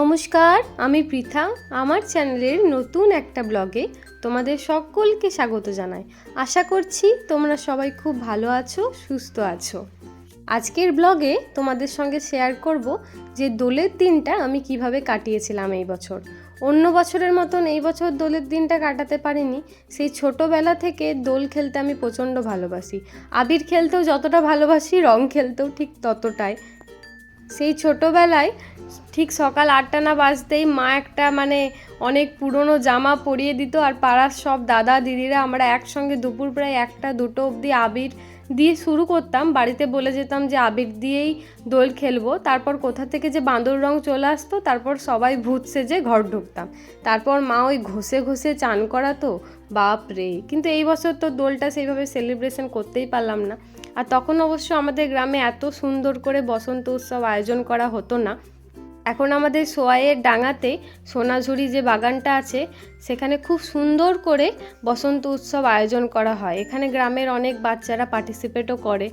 নমস্কার, আমি পৃথা। আমার চ্যানেলের নতুন একটা ব্লগে তোমাদের সকলকে স্বাগত জানাই। আশা করছি তোমরা সবাই খুব ভালো আছো, সুস্থ আছো। আজকের ব্লগে তোমাদের সঙ্গে শেয়ার করব যে দোলের দিনটা আমি কীভাবে কাটিয়েছিলাম এই বছর। অন্য বছরের মতন এই বছর দোলের দিনটা কাটাতে পারিনি। সেই ছোটোবেলা থেকে দোল খেলতে আমি প্রচণ্ড ভালোবাসি। আবির খেলতেও যতটা ভালোবাসি, রং খেলতেও ঠিক ততটাই। সেই ছোটোবেলায় ঠিক সকাল আটটা না বাজতেই মা একটা মানে অনেক পুরনো জামা পরিয়ে দিত আর পাড়ার সব দাদা দিদিরা আমরা একসঙ্গে দুপুর প্রায় একটা, দুটো অবধি আবির দিয়ে শুরু করতাম। বাড়িতে বলে যেতাম যে আবির দিয়েই দোল খেলব। তারপর কোথা থেকে যে বাঁদর রং চলে আসতো, তারপর সবাই ভূত সেজে ঘর ঢুকতাম। তারপর মা ওই ঘষে ঘষে চান করাতো বাপ রে কিন্তু এই বছর তো দোলটা সেইভাবে সেলিব্রেশন করতেই পারলাম না। আর তখন অবশ্য আমাদের গ্রামে এত সুন্দর করে বসন্ত উৎসব আয়োজন করা হতো না। এখন আমাদের সোয়াইয়ের ডাঙাতে সোনাঝুরি যে বাগানটা আছে, সেখানে খুব সুন্দর করে বসন্ত উৎসব আয়োজন করা হয়। এখানে গ্রামের অনেক বাচ্চারা পার্টিসিপেটও করে।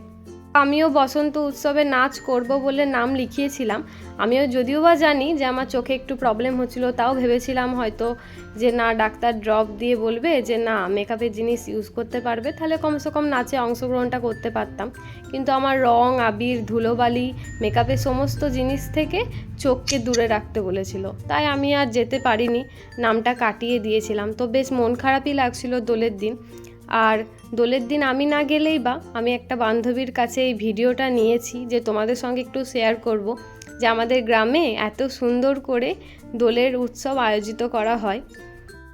আমিও বসন্ত উৎসবে নাচ করব বলে নাম লিখিয়েছিলাম। আমিও যদিও বা জানি যে আমার চোখে একটু প্রবলেম হচ্ছিল, তাও ভেবেছিলাম হয়তো যে না, ডাক্তার ড্রপ দিয়ে বলবে যে না মেকআপের জিনিস ইউজ করতে পারবে, তাহলে কমসে কম নাচে অংশগ্রহণটা করতে পারতাম। কিন্তু আমার রং, আবির, ধুলোবালি মেকআপের সমস্ত জিনিস থেকে চোখকে দূরে রাখতে বলেছিল। তাই আমি আর যেতে পারিনি, নামটা কাটিয়ে দিয়েছিলাম। তো বেশ মন খারাপই লাগছিল দোলের দিন। আর দোলের দিন আমি না গেলেই বা, আমি একটা বান্ধবীর কাছে এই ভিডিওটা নিয়েছি যে তোমাদের সঙ্গে একটু শেয়ার করব, যে আমাদের গ্রামে এত সুন্দর করে দোলের উৎসব আয়োজিত করা হয়।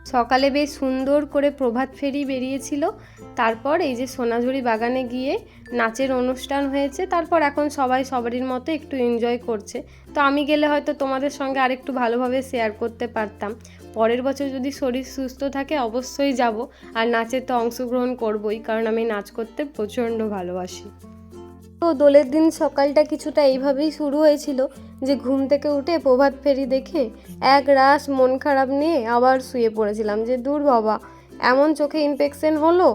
সকালে বেশ সুন্দর করে প্রভাত ফেরি বেরিয়েছিল, তারপর এই যে সোনাঝুরি বাগানে গিয়ে নাচের অনুষ্ঠান হয়েছে, তারপর এখন সবাই সবারই মতো একটু এনজয় করছে। তো আমি গেলে হয়তো তোমাদের সঙ্গে আরেকটু ভালোভাবে শেয়ার করতে পারতাম। পরের বছর যদি শরীর সুস্থ থাকে, অবশ্যই যাব। আর নাচে তো অংশগ্রহণ করবই, কারণ আমি নাচ করতে প্রচণ্ড ভালোবাসি। তো দোলের দিন সকালটা কিছুটা এইভাবেই শুরু হয়েছিল যে ঘুম থেকে উঠে প্রভাত ফেরি দেখে এক রাস মন খারাপ নিয়ে আবার শুয়ে পড়েছিলাম যে, দূর বাবা, এমন চোখে ইনফেকশন হলো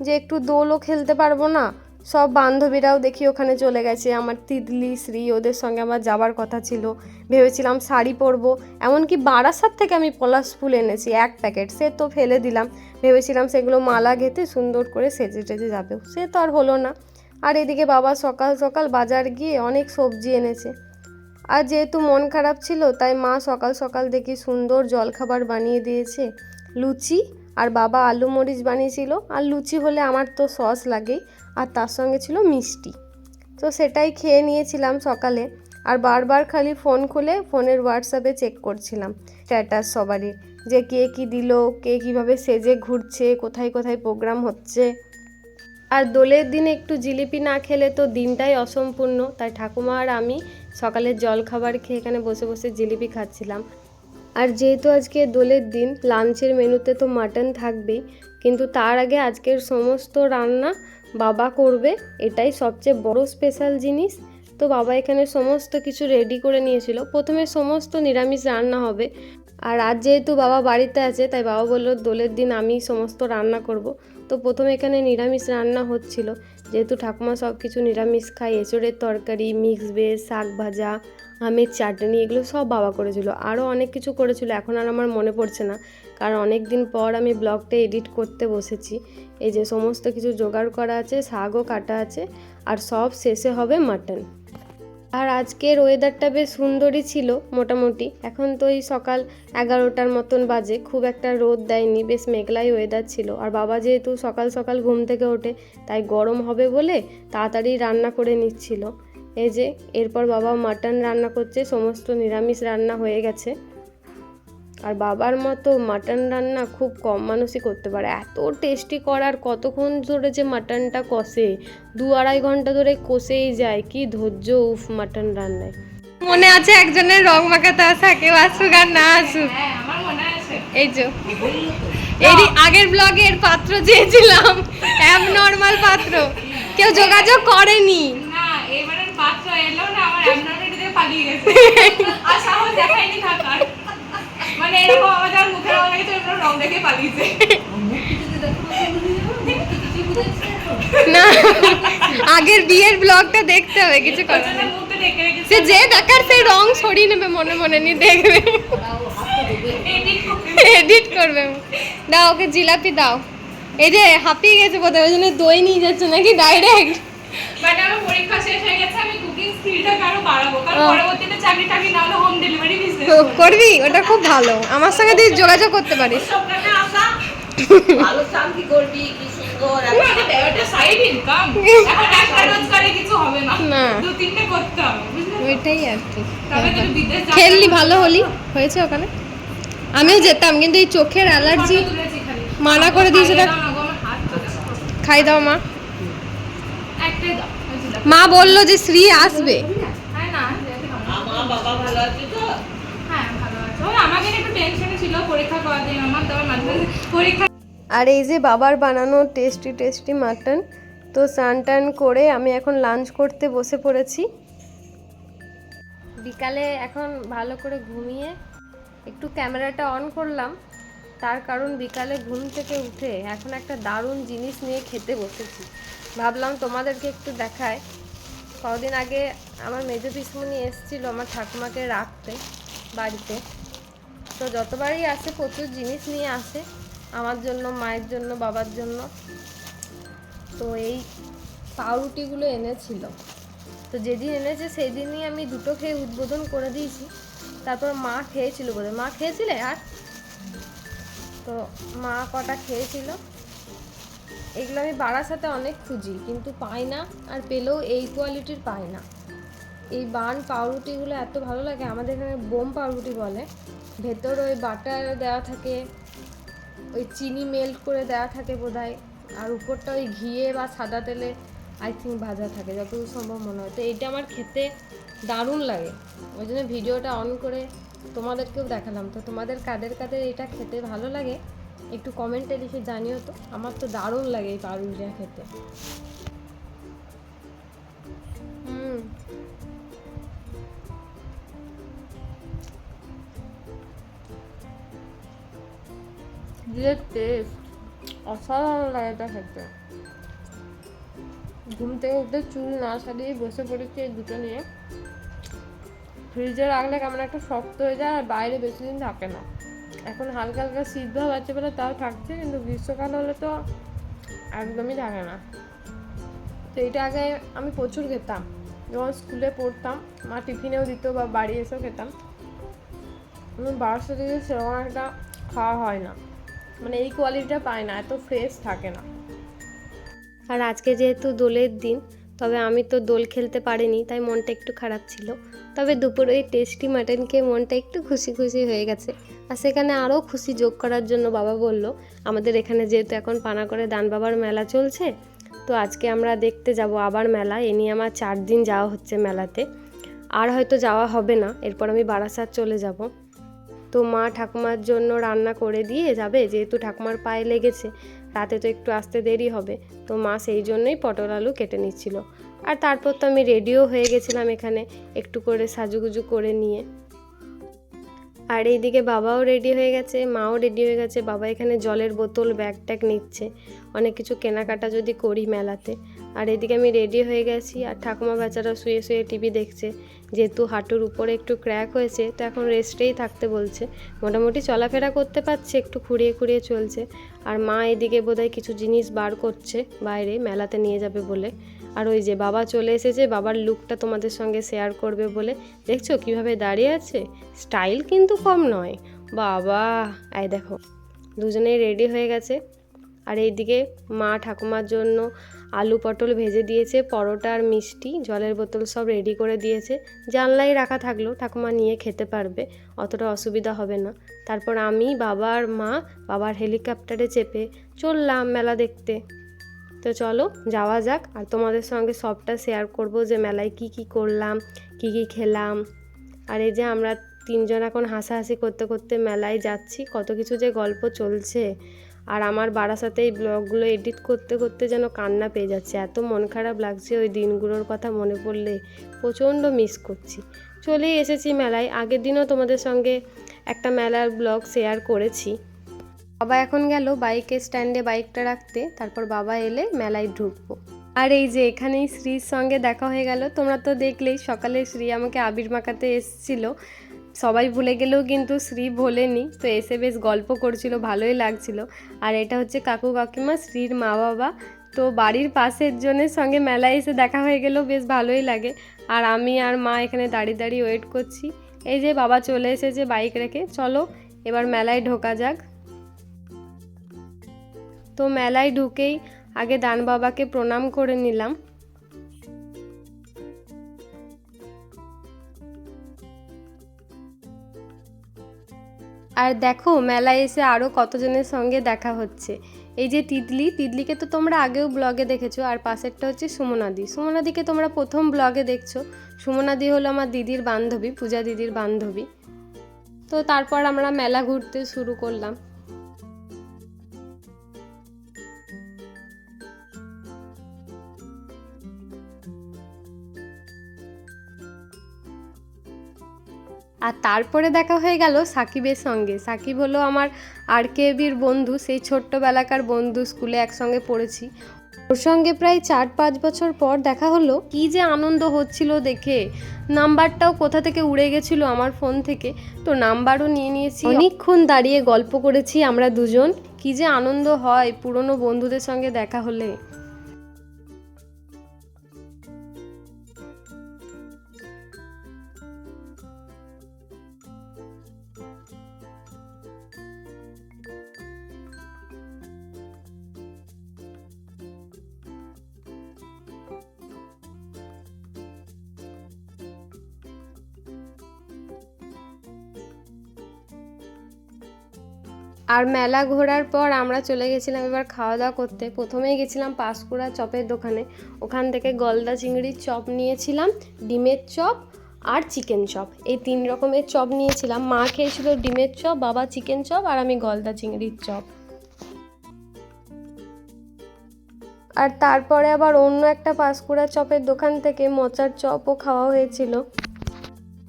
যে, একটু দোলও খেলতে পারব না। সব বান্ধবীরাও দেখি ওখানে চলে গেছে। আমার তিতলি, শ্রী ওদের সঙ্গে আমার যাবার কথা ছিল। ভেবেছিলাম শাড়ি পরবো। এমনকি বারাসাত থেকে আমি পলাশ ফুল এনেছি, এক প্যাকেট। সে তো ফেলে দিলাম। ভেবেছিলাম সেগুলো মালা গেঁথে সুন্দর করে সেজে টেজে যাবে। সে তো আর হলো না। আর এদিকে বাবা সকাল সকাল বাজার গিয়ে অনেক সবজি এনেছে। আর যেহেতু মন খারাপ ছিল, তাই মা সকাল সকাল দেখি সুন্দর জলখাবার বানিয়ে দিয়েছে। লুচি আর বাবা আলু মরিচ বানিয়েছিল, আর লুচি হলে আমার তো সস লাগেই, আর তার সঙ্গে ছিল মিষ্টি। তো সেটাই খেয়ে নিয়েছিলাম সকালে, আর বারবার খালি ফোন খুলে ফোনের হোয়াটসঅ্যাপে চেক করছিলাম স্ট্যাটাস সবারই, যে কে কী দিল, কে কীভাবে সেজে ঘুরছে, কোথায় কোথায় প্রোগ্রাম হচ্ছে। আর দোলের দিনে একটু জিলিপি না খেলে তো দিনটাই অসম্পূর্ণ, তাই ঠাকুমা আর আমি সকালের জল খাবার খেয়ে এখানে বসে বসে জিলিপি খাচ্ছিলাম। আর যেহেতু আজকে দোলের দিন, লাঞ্চের মেনুতে তো মাটন থাকবেই, কিন্তু তার আগে আজকের সমস্ত রান্না বাবা করবে, এটাই সবচেয়ে বড় স্পেশাল জিনিস। তো বাবা এখানে সমস্ত কিছু রেডি করে নিয়েছিল। প্রথমে সমস্ত নিরামিষ রান্না হবে। আর আজ যেহেতু বাবা বাড়িতে আছে, তাই বাবা বলল দোলের দিন আমি সমস্ত রান্না করব। তো প্রথমে এখানে নিরামিষ রান্না হচ্ছিল। যেহেতু ঠাকুমা সব কিছু নিরামিষ খায়, এঁচড়ের তরকারি মিক্স ভেজ শাক ভাজা আমের চাটনি, এগুলো সব বাবা করেছিল। আরও অনেক কিছু করেছিল, এখন আর আমার মনে পড়ছে না। কারণ অনেক দিন পর আমি ব্লগটা এডিট করতে বসেছি। এই যে সমস্ত কিছু জোগাড় করা আছে শাকও কাটা আছে, আর সব শেষে হবে মাটন। আর আজকের ওয়েদারটা বেশ সুন্দরই ছিল, মোটামুটি। এখন তো এই সকাল এগারোটার মতন বাজে, খুব একটা রোদ দেয়নি, বেশ মেঘলাই ওয়েদার ছিল। আর বাবা যেহেতু সকাল সকাল ঘুম থেকে ওঠে, তাই গরম হবে বলে তাড়াতাড়ি রান্না করে নিচ্ছিল। এই যে এরপর বাবা মাটন রান্না করছে সমস্ত নিরামিষ রান্না হয়ে গেছে। আর বাবার মতো মাটন রান্না খুব কম মানুষই করতে পারে। এত টেস্টি করার কতক্ষণ ধরে যে মাটনটা কষে? দু আড়াই ঘণ্টা ধরে কষেই যায়। কি ধৈর্য উফ মাটন রান্নায়। মনে আছে একজনের রং মাখাতে আসা কেউ আসুক আর না আসুক? এই যে। এরই আগের ব্লগে এর পাত্র চেয়েছিলাম। অ্যাব নর্মাল পাত্র। কেউ যোগাযোগ করেনি। এলো না আমার অ্যাবনর্মালিটি দিয়ে পালিয়ে গেছে। আর সাহস দেখায়নি থাকার। মানে এরকম আমার যার রং লেগেছে ওর রং দেখে পালিয়েছে। না আগের বিয়ের ব্লগটা দেখতে হবে কিছু রেখেছি। সে যে দেখার সেই রং সরিয়ে নেবে মনে মনে নিয়ে দেখবে। এডিট করবে। দাও ওকে জিলাপি দাও। এই যে হাঁপিয়ে গেছে বোধহয় ওই জন্য দই নিয়ে যাচ্ছে নাকি ডাইরেক্ট বাট আমার পরীক্ষা আমি কুকিং স্কিলটাকে আরও বাড়াবো। কারণ ও। পরবর্তীতে চাকরি টাকরি না হলে হোম ডেলিভারি বিজনেস করবি। ওটা খুব ভালো। আমার সঙ্গে তুই যোগাযোগ করতে পারিস। সবখানে আসা ভালো শান্তি করবি কি সুন্দর। ওটা সাইড ইনকাম এখন একটা রোজগারে কিছু হবে না। না। দু তিনটে করতে হবে ওইটাই আর কি। খেললি ভালো হলি। হয়েছে ওখানে? আমিও যেতাম কিন্তু এই চোখের অ্যালার্জি মানা করে দিয়েছে। খাই দাও মা। একটাই দাও। মা বলল যে শ্রী আসবে। হ্যাঁ না যেতে হবে না। আমার বাবা ভালো আছে তো? হ্যাঁ আর এই যে বাবার বানানো টেস্টি টেস্টি মাটন তো স্নান টান করে আমি এখন লাঞ্চ করতে বসে পড়েছি। বিকালে এখন ভালো করে ঘুমিয়ে একটু ক্যামেরাটা অন করলাম। তার কারণ বিকালে ঘুম থেকে উঠে এখন একটা দারুণ জিনিস নিয়ে খেতে বসেছি। ভাবলাম তোমাদেরকে একটু দেখায় কদিন আগে আমার মেজ পিসমণি এসেছিল আমার ঠাকুমাকে রাখতে, বাড়িতে। তো যতবারই আসে, প্রচুর জিনিস নিয়ে আসে। আমার জন্য, মায়ের জন্য, বাবার জন্য। তো এই পাউরুটিগুলো এনেছিল। তো যেদিন এনেছে সেই দিনই আমি দুটো খেয়ে উদ্বোধন করে দিয়েছি। তারপর মা খেয়েছিল বলে মা খেয়েছিলে আর? তো মা কটা খেয়েছিল? এগুলো আমি বাড়ার সাথে অনেক খুঁজি, কিন্তু পাই না আর পেলেও এই কোয়ালিটির পাই না। এই বান পাউরুটিগুলো এত ভালো লাগে, আমাদের এখানে বোম পাউরুটি বলে। ভেতর ওই বাটার দেওয়া থাকে, ওই চিনি মেল্ট করে দেওয়া থাকে বোধহয়, আর উপরটা ওই ঘিয়ে বা সাদা তেলে আই থিঙ্ক ভাজা থাকে, যতদূর সম্ভব মনে হয়। তো এইটা আমার খেতে দারুণ লাগে। ওই জন্য ভিডিওটা অন করে তোমাদেরকেও দেখালাম। তো তোমাদের কাদের কাদের এটা খেতে ভালো লাগে, একটু কমেন্টে লিখে জানিও তো। আমার তো দারুণ লাগে এই পাউরুটিটা খেতে। যে অসাধারণ লাগে এটা খেতে। ঘুম থেকে উঠে চুল না সারিয়ে বসে পড়েছি এই দুটো নিয়ে। ফ্রিজে রাখলে কেমন একটা শক্ত হয়ে যায় আর বাইরে বেশি দিন থাকে না। এখন হালকা হালকা সিদ্ধ ভাব আছে বলে তাও থাকছে, কিন্তু গ্রীষ্মকাল হলে তো একদমই থাকে না। তো এটা আগে আমি প্রচুর খেতাম, যখন স্কুলে পড়তাম, মা টিফিনেও দিত বা বাড়ি এসেও খেতাম। বারোশো থেকে সেরকম একটা খাওয়া হয় না মানে এই কোয়ালিটিটা পায় না, এত ফ্রেশ থাকে না। আর আজকে যেহেতু দোলের দিন, তবে আমি তো দোল খেলতে পারিনি, তাই মনটা একটু খারাপ ছিল। তবে দুপুরে ওই টেস্টি মাটন খেয়ে মনটা একটু খুশি খুশি হয়ে গেছে। আর সেখানে আরও খুশি যোগ করার জন্য বাবা বলল, আমাদের এখানে যেহেতু এখন পানা করে দান বাবার মেলা চলছে, তো আজকে আমরা দেখতে যাব আবার মেলা। এ নিয়ে আমার চার দিন যাওয়া হচ্ছে মেলাতে। আর হয়তো যাওয়া হবে না। এরপর আমি বারাসাত চলে যাব। তো মা ঠাকুমার জন্য রান্না করে দিয়ে যাবে, যেহেতু ঠাকুমার পায়ে লেগেছে। রাতে তো একটু আসতে দেরি হবে। তো মা সেই জন্যই পটল আলু কেটে নিচ্ছিল। আর তারপর তো আমি রেডিও হয়ে গেছিলাম এখানে একটু করে সাজুগুজু করে নিয়ে। আর এইদিকে বাবাও রেডি হয়ে গেছে, মাও রেডি হয়ে গেছে, বাবা এখানে জলের বোতল, ব্যাগ ট্যাগ নিচ্ছে। অনেক কিছু কেনাকাটা যদি করি মেলাতে। আর এদিকে আমি রেডি হয়ে গেছি আর ঠাকুমা বেচারা শুয়ে শুয়ে টিভি দেখছে। যেহেতু হাঁটুর উপরে একটু ক্র্যাক হয়েছে, তো এখন রেস্টেই থাকতে বলছে। মোটামুটি চলাফেরা করতে পারছে, একটু খুঁড়িয়ে খুঁড়িয়ে চলছে। আর মা এদিকে বোধহয় কিছু জিনিস বার করছে বাইরে, মেলাতে নিয়ে যাবে বলে। আর ওই যে বাবা চলে এসেছে, বাবার লুকটা তোমাদের সঙ্গে শেয়ার করবে বলে। দেখছ কীভাবে দাঁড়িয়ে আছে? স্টাইল কিন্তু কম নয়। বাবা, এই দেখো, দুজনেই রেডি হয়ে গেছে। আর এইদিকে মা ঠাকুমার জন্য আলু পটল ভেজে দিয়েছে, পরোটা আর মিষ্টি, জলের বোতল সব রেডি করে দিয়েছে। জানলাই রাখা থাকল, ঠাকুমা নিয়ে খেতে পারবে, অতটা অসুবিধা হবে না। তারপর আমি বাবার মা বাবার হেলিকপ্টারে চেপে চললাম মেলা দেখতে। তো চলো, যাওয়া যাক। আর তোমাদের সঙ্গে সবটা শেয়ার করব যে মেলায় কি কি করলাম, কি কি খেলাম। আর এই যে আমরা তিনজন এখন হাসাহাসি করতে করতে মেলায় যাচ্ছি, কত কিছু যে গল্প চলছে। আর আমার বারাসাতে এই ব্লগগুলো এডিট করতে করতে যেন কান্না পেয়ে যাচ্ছে। এত মন খারাপ লাগছে ওই দিনগুলোর কথা মনে পড়লে, প্রচণ্ড মিস করছি। চলেই এসেছি মেলায়। আগের দিনও তোমাদের সঙ্গে একটা মেলার ব্লগ শেয়ার করেছি। বাবা এখন গেল বাইকের স্ট্যান্ডে বাইকটা রাখতে, তারপর বাবা এলে মেলায় ঢুকবো। আর এই যে এখানেই শ্রীর সঙ্গে দেখা হয়ে গেল, তোমরা তো দেখলেই সকালে শ্রী আমাকে আবির মাখাতে এসেছিল। সবাই ভুলে গেলেও কিন্তু শ্রী ভোলেনি, তো এসে বেশ গল্প করছিল, ভালোই লাগছিল। আর এটা হচ্ছে কাকু কাকিমা, শ্রীর মা বাবা। তো বাড়ির পাশের জনের সঙ্গে মেলায় এসে দেখা হয়ে গেলেও বেশ ভালোই লাগে। আর আমি আর মা এখানে দাঁড়িয়ে দাঁড়িয়ে ওয়েট করছি। এই যে বাবা চলে এসেছে বাইক রেখে, চলো এবার মেলায় ঢোকা যাক। তো মেলায় ঢুকেই আগে দান বাবাকে প্রণাম করে নিলাম। আর দেখো, মেলায় এসে আরও কতজনের সঙ্গে দেখা হচ্ছে। এই যে তিতলি, তিতলিকে তো তোমরা আগেও ব্লগে দেখেছ, আর পাশেরটা হচ্ছে সুমনাদি। সুমনাদিকে তোমরা প্রথম ব্লগে দেখছ। সুমনাদি হলো আমার দিদির বান্ধবী, পূজা দিদির বান্ধবী। তো তারপর আমরা মেলা ঘুরতে শুরু করলাম। আর তারপরে দেখা হয়ে গেল সাকিবের সঙ্গে। সাকিব হলো আমার আর কেবির বন্ধু, সেই ছোট্টবেলাকার বন্ধু, স্কুলে একসঙ্গে পড়েছি। ওর সঙ্গে প্রায় চার পাঁচ বছর পর দেখা হলো। কি যে আনন্দ হচ্ছিল দেখে। নাম্বারটাও কোথা থেকে উড়ে গেছিল আমার ফোন থেকে। তো নাম্বারও নিয়ে নিয়েছি। অনেকক্ষণ দাঁড়িয়ে গল্প করেছি আমরা দুজন। কি যে আনন্দ হয় পুরনো বন্ধুদের সঙ্গে দেখা হলে। আর মেলা ঘোরার পর আমরা চলে গেছিলাম এবার খাওয়া দাওয়া করতে। প্রথমেই গেছিলাম পাঁশকুড়া চপের দোকানে। ওখান থেকে গলদা চিংড়ির চপ নিয়েছিলাম, ডিমের চপ আর চিকেন চপ। এই তিন রকমের চপ নিয়েছিলাম। মা খেয়েছিল ডিমের চপ, বাবা চিকেন চপ আর আমি গলদা চিংড়ির চপ। আর তারপরে আবার অন্য একটা পাঁশকুড়া চপের দোকান থেকে মোচার চপও খাওয়া হয়েছিল।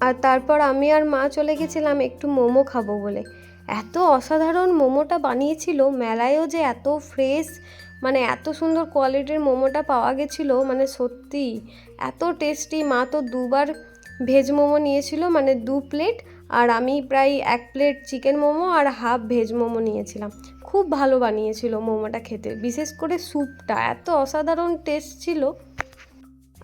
আর তারপর আমি আর মা চলে গেছিলাম একটু মোমো খাব বলে। এত অসাধারণ মোমোটা বানিয়েছিল, মেলায়ও যে এত ফ্রেশ মানে এত সুন্দর কোয়ালিটির মোমোটা পাওয়া গেছিল মানে সত্যি এত টেস্টি মা তো দুবার ভেজ মোমো নিয়েছিল মানে দু প্লেট আর আমি প্রায় এক প্লেট চিকেন মোমো আর হাফ ভেজ মোমো নিয়েছিলাম। খুব ভালো বানিয়েছিল মোমোটা খেতে, বিশেষ করে স্যুপটা, এত অসাধারণ টেস্ট ছিল।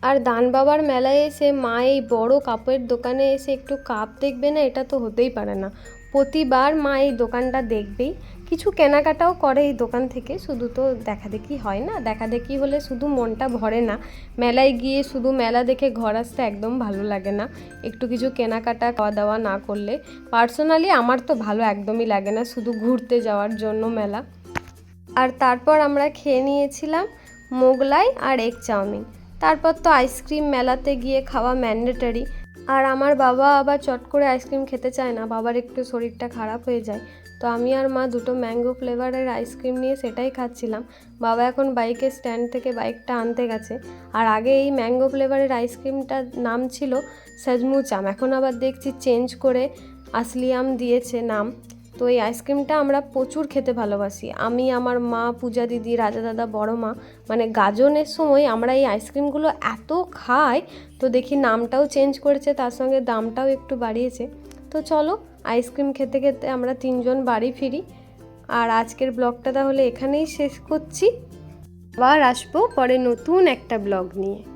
আর দান বাবার মেলায় এসে মা এই বড় কাপের দোকানে এসে একটু কাপ দেখবে না, এটা তো হতেই পারে না। প্রতিবার মা এই দোকানটা দেখবেই। কিছু কেনাকাটাও করে এই দোকান থেকে, শুধু তো দেখা দেখি হয় না। দেখা দেখি হলে শুধু মনটা ভরে না। মেলায় গিয়ে শুধু মেলা দেখে ঘর আসতে একদম ভালো লাগে না। একটু কিছু কেনাকাটা খাওয়া দাওয়া না করলে পার্সোনালি আমার তো ভালো একদমই লাগে না শুধু ঘুরতে যাওয়ার জন্য মেলা। আর তারপর আমরা খেয়ে নিয়েছিলাম মোগলাই আর এগ চাউমিন। তারপর তো আইসক্রিম মেলাতে গিয়ে খাওয়া ম্যান্ডেটারি। আর আমার বাবা আবার চট করে আইসক্রিম খেতে চায় না, বাবার একটু শরীরটা খারাপ হয়ে যায়। তো আমি আর মা দুটো ম্যাঙ্গো ফ্লেভারের আইসক্রিম নিয়ে সেটাই খাচ্ছিলাম। বাবা এখন বাইকের স্ট্যান্ড থেকে বাইকটা আনতে গেছে। আর আগে এই ম্যাঙ্গো ফ্লেভারের আইসক্রিমটার নাম ছিল সাজমুচাম, এখন আবার দেখছি চেঞ্জ করে আসলিয়াম দিয়েছে নাম। তো এই আইসক্রিমটা আমরা প্রচুর খেতে ভালোবাসি। আমি আমার মা, পূজা দিদি, রাজা দাদা, বড় মা মানে গাজনের সময় আমরা এই আইসক্রিমগুলো এত খাই, তো দেখি নামটাও চেঞ্জ করেছে, তার সঙ্গে দামটাও একটু বাড়িয়েছে। তো চলো আইসক্রিম খেতে খেতে আমরা তিনজন বাড়ি ফিরি। আর আজকের ব্লগটা তাহলে এখানেই শেষ করছি। আবার আসব পরে নতুন একটা ব্লগ নিয়ে।